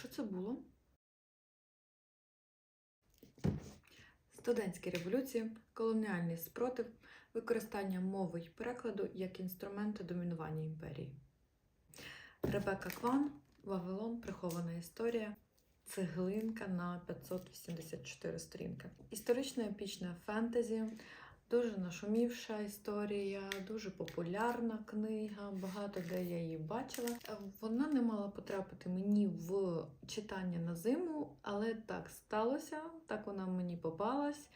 що це було? Студентські революції, колоніальний спротив, використання мови й перекладу як інструменту домінування імперії. Ребека Кван, Вавилон, прихована історія, цеглинка на 584 сторінки. Історично епічне фентезі, дуже нашумівша історія, дуже популярна книга, багато де я її бачила. Е, Вона не мала потрапити мені в читання на зиму, але так сталося, так вона мені попалась.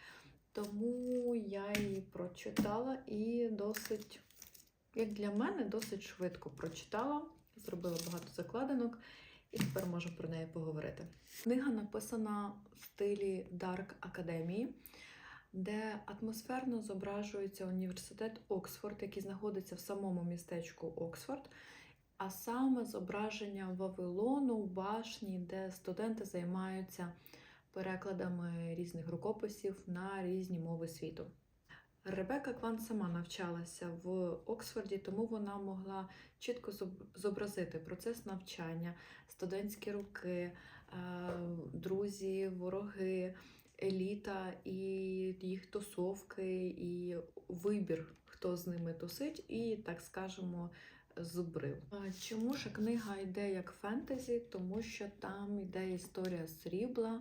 Тому я її прочитала і досить, як для мене, досить швидко прочитала, зробила багато закладинок і тепер можу про неї поговорити. Книга написана в стилі Dark Академії, де атмосферно зображується університет Оксфорд, який знаходиться в самому містечку Оксфорд, а саме зображення Вавилону в башні, де студенти займаються перекладами різних рукописів на різні мови світу. Ребека Кван сама навчалася в Оксфорді, тому вона могла чітко зобразити процес навчання, студентські роки, е, друзі, вороги, еліта і їх тусовки, і вибір, хто з ними тусить, і, так скажемо, зубрив. Чому ж книга йде як фентезі? Тому що там йде історія срібла,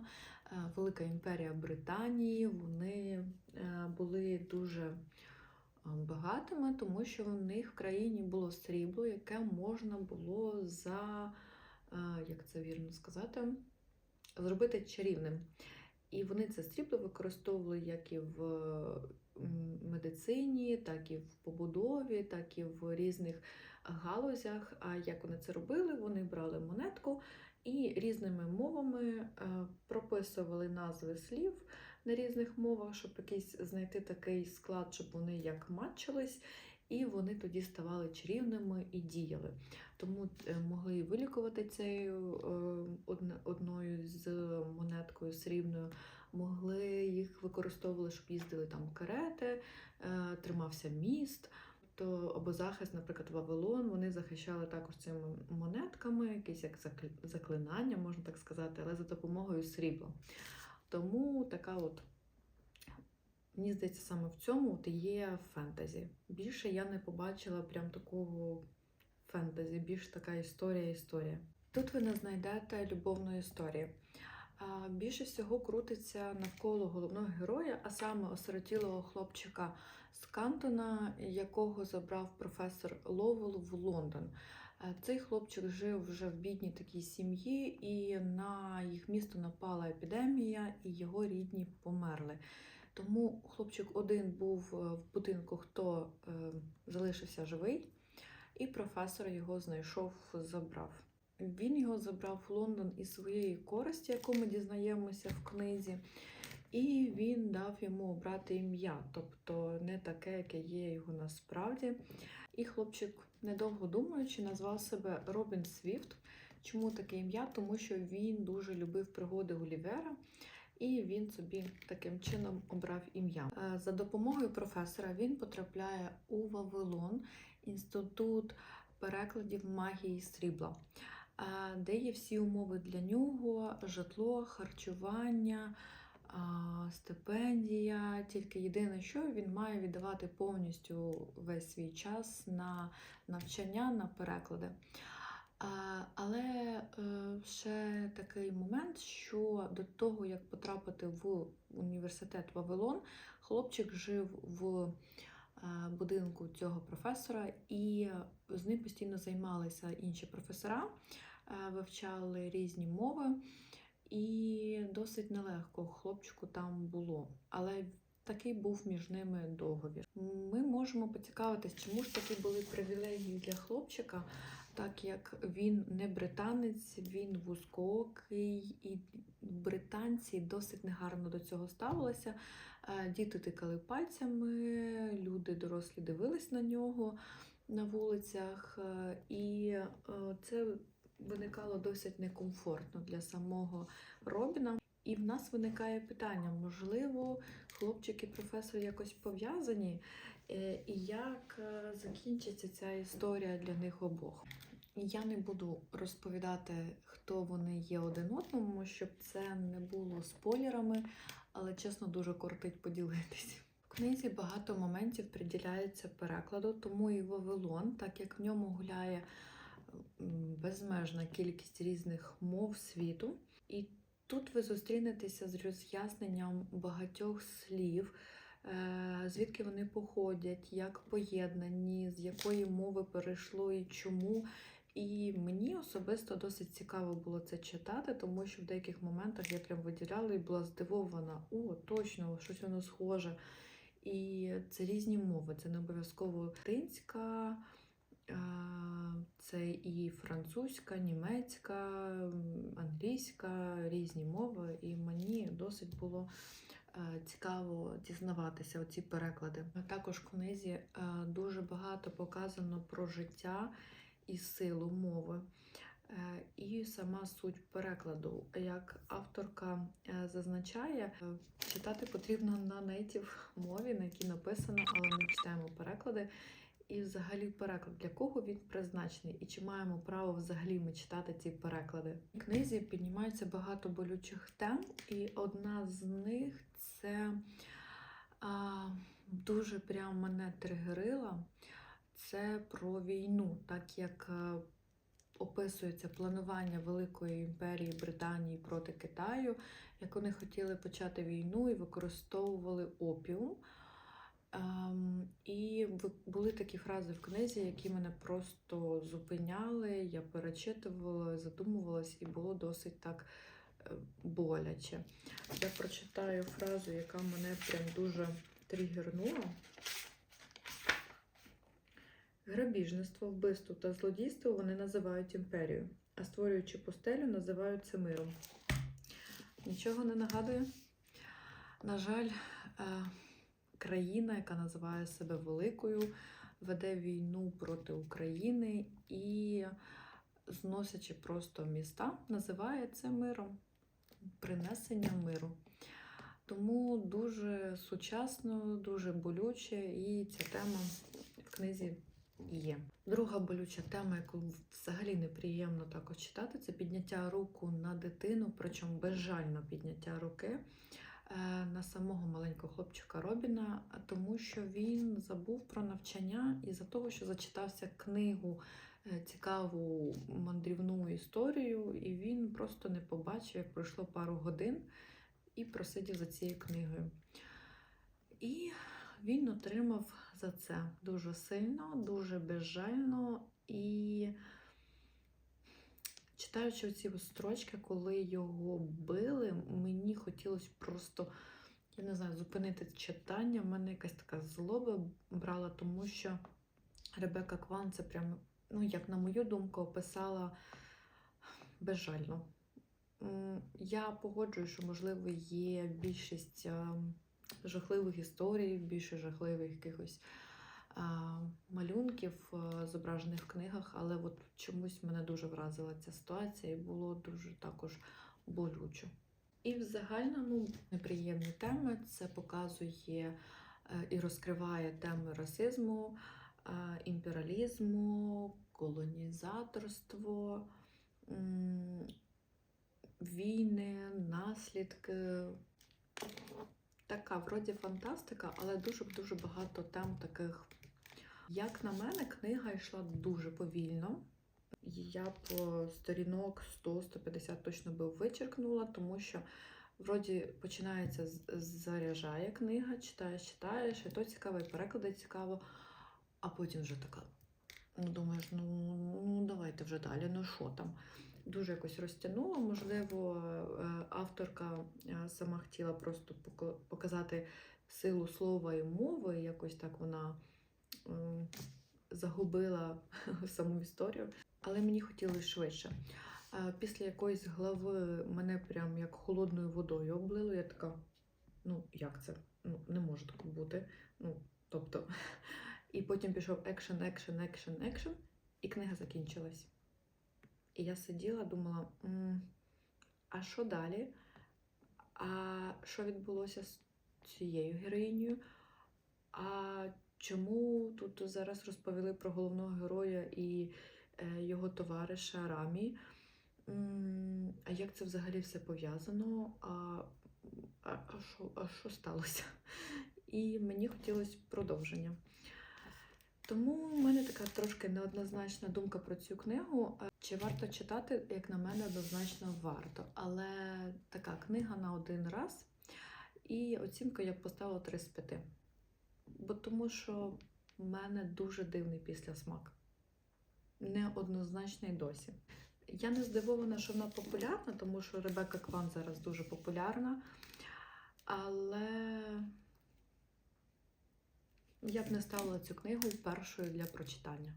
е, Велика імперія Британії. Вони е, були дуже е, багатими, тому що в них в країні було срібло, яке можна було за, як це вірно сказати, зробити чарівним. І вони це срібло використовували як і в медицині, так і в побудові, так і в різних галузях. А як вони це робили? Вони брали монетку і різними мовами е, прописували назви слів на різних мовах, щоб якийсь знайти такий склад, щоб вони як матчились. І вони тоді ставали чарівними і діяли. Тому е, могли вилікувати цією е, одною з монеткою срібною, могли їх використовували, щоб їздили там карети, е, тримався міст. То або захист, наприклад, Вавилон, вони захищали також цими монетками, якісь як заклинання, можна так сказати, але за допомогою срібла. Тому така от, мені здається, саме в цьому от є фентезі. Більше я не побачила прям такого фентезі, більш така історія-історія. Тут ви не знайдете любовної історії. Більше всього крутиться навколо головного героя, а саме осиротілого хлопчика з Кантона, якого забрав професор Ловел в Лондон. Е, Цей хлопчик жив вже в бідній такій сім'ї, і на їх місто напала епідемія, і його рідні померли. Тому хлопчик один був е, в будинку, хто е, залишився живий, і професор його знайшов, забрав. Він його забрав в Лондон із своєї користі, яку ми дізнаємося в книзі, і він дав йому обрати ім'я, тобто не таке, яке є його насправді. І хлопчик, недовго думаючи, назвав себе Робін Свіфт. Чому таке ім'я? Тому що він дуже любив пригоди Гулівера, і він собі таким чином обрав ім'я. Е, За допомогою професора він потрапляє у Вавилон, інститут перекладів магії срібла, е, де є всі умови для нього: житло, харчування. Стипендія, тільки єдине, що він має віддавати повністю весь свій час на навчання, на переклади. Але е, ще такий момент, що до того, як потрапити в університет Вавилон, хлопчик жив в е, будинку цього професора, і з ним постійно займалися інші професора, е, вивчали різні мови, і досить нелегко хлопчику там було. Але такий був між ними договір. Ми можемо поцікавитись, чому ж такі були привілегії для хлопчика, так як він не британець, він вузькоокий, і британці досить негарно до цього ставилися. Е, Діти тикали пальцями, люди дорослі дивились на нього на вулицях, е, і е, це виникало досить некомфортно для самого Робіна. І в нас виникає питання: можливо, хлопчик і професор якось пов'язані, Е, і як е, закінчиться ця історія для них обох. Я не буду розповідати, хто вони є один одному, щоб це не було спойлерами, але чесно дуже кортить поділитись. В книзі багато моментів приділяється перекладу, тому і Вавилон, так як в ньому гуляє безмежна кількість різних мов світу. І тут ви зустрінетеся з роз'ясненням багатьох слів, е, звідки вони походять, як поєднані, з якої мови перейшло і чому. І мені особисто досить цікаво було це читати, тому що в деяких моментах я прям виділяла і була здивована: о, точно, щось воно схоже. І це різні мови, це не обов'язково латинська, а, це і французька, німецька, англійська, різні мови. І мені досить було е, цікаво дізнаватися оці переклади. Також в книзі е, дуже багато показано про життя і силу мови. Е, І сама суть перекладу. Як авторка зазначає, читати потрібно на нейтів мові, на якій написано, але ми читаємо переклади. І взагалі переклад, для кого він призначений, і чи маємо право взагалі ми читати ці переклади? В книзі піднімається багато болючих тем, і одна з них це а, дуже прям мене тригерила. Це про війну, так як е, описується планування Великої імперії Британії проти Китаю, як вони хотіли почати війну і використовували опіум. Ем, і були такі фрази в книзі, які мене просто зупиняли. Я перечитувала, задумувалась, і було досить так е, боляче. Я прочитаю фразу, яка мене прям дуже тригернула. Грабіжництво, вбивство та злодійство вони називають імперією, а створюючи постелю, називають це миром. Нічого не нагадує. На жаль, е, країна, яка називає себе великою, веде війну проти України і, зносячи просто міста, називає це миром, принесення миру. Тому дуже сучасно, дуже болюче, і ця тема в книзі є. Друга болюча тема, яку взагалі неприємно також читати, це підняття руку на дитину, причому безжально підняття руки на самого маленького хлопчика Робіна, тому що він забув про навчання із-за того, що зачитався книгу. е, Цікаву мандрівну історію, і він просто не побачив, як пройшло пару годин, і просидів за цією книгою. І він отримав за це дуже сильно, дуже безжально. І читаючи ці строчки, коли його били, мені хотілося просто, я не знаю, зупинити читання. В мене якась така злоба брала, тому що Ребека Кван це прям, ну, як на мою думку, описала безжально. Я погоджую, що, можливо, є більшість ем, жахливих історій, більше жахливих якихось малюнків, а, зображених в книгах, але от чомусь мене дуже вразила ця ситуація і було дуже також болюче. І в загальному неприємні теми це показує е, і розкриває теми расизму, е, імперіалізму, колонізаторство, війни, наслідки. Така, вроді фантастика, але дуже-дуже багато тем таких. Як на мене, книга йшла дуже повільно. Я б сторінок 100-150 точно би вичеркнула, тому що вроді починається заряджає книга, читаєш, читаєш, і то цікаво, і переклади цікаво, а потім вже така. Ну, думаєш, ну, ну давайте вже далі, ну що там? Дуже якось розтягнуло. Можливо, е, авторка е, сама хотіла просто показати силу слова і мови, якось так вона загубила саму історію. Але мені хотілося швидше. Після якоїсь глави мене прям як холодною водою облило. Я така, ну як це? Ну, не може так бути. Ну, тобто, і потім пішов екшен, екшен, екшен, екшен, і книга закінчилась. І я сиділа, думала, «М, а що далі? А що відбулося з цією героїнею? А чому тут зараз розповіли про головного героя і е, його товариша Рамі. А як це взагалі все пов'язано? А, а, а, що, а що сталося? І мені хотілося продовження. Тому в мене така трошки неоднозначна думка про цю книгу. Чи варто читати, як на мене, однозначно варто. Але така книга на один раз. І оцінку я поставила 3 з 5. Бо тому що в мене дуже дивний післясмак. Неоднозначний досі. Я не здивована, що вона популярна, тому що Ребекка Кван зараз дуже популярна. Але я б не ставила цю книгу першою для прочитання.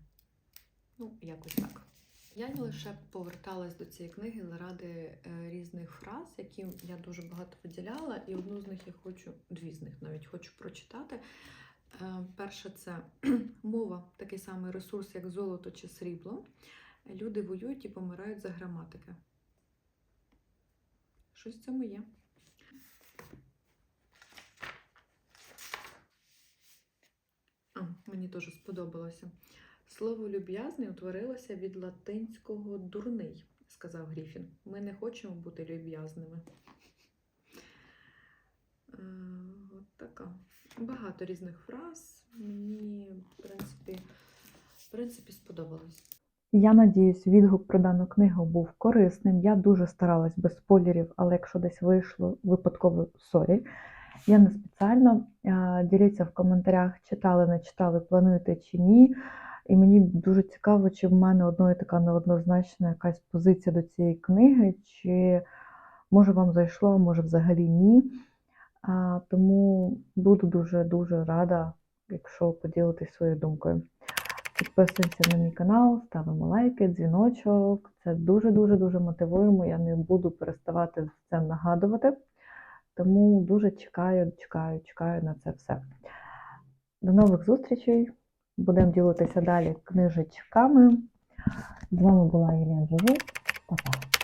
Ну, якось так. Я не лише поверталась до цієї книги заради е, різних фраз, які я дуже багато виділяла, і одну з них я хочу, дві з них навіть хочу прочитати. Е, Перше це мова, такий самий ресурс, як золото чи срібло. Люди воюють і помирають за граматики. Щось в цьому є. А, мені теж сподобалося. Слово люб'язний утворилося від латинського дурний, сказав Гріфін. Ми не хочемо бути люб'язними. Е, От така. Багато різних фраз. Мені, в принципі, в принципі, сподобалось. Я надіюсь, відгук про дану книгу був корисним. Я дуже старалась без спойлерів, але якщо десь вийшло випадково сорі. Я не спеціально. Діліться в коментарях, читали, не читали, плануєте чи ні. І мені дуже цікаво, чи в мене одної така неоднозначна якась позиція до цієї книги, чи може вам зайшло, може взагалі ні. А, Тому буду дуже-дуже рада, якщо поділитесь своєю думкою. Підписуємося на мій канал, ставимо лайки, дзвіночок. Це дуже-дуже дуже мотивуємо. Я не буду переставати це нагадувати. Тому дуже чекаю, чекаю, чекаю на це все. До нових зустрічей. Будемо ділитися далі книжечками. З вами була Єлена Живу. Па-па.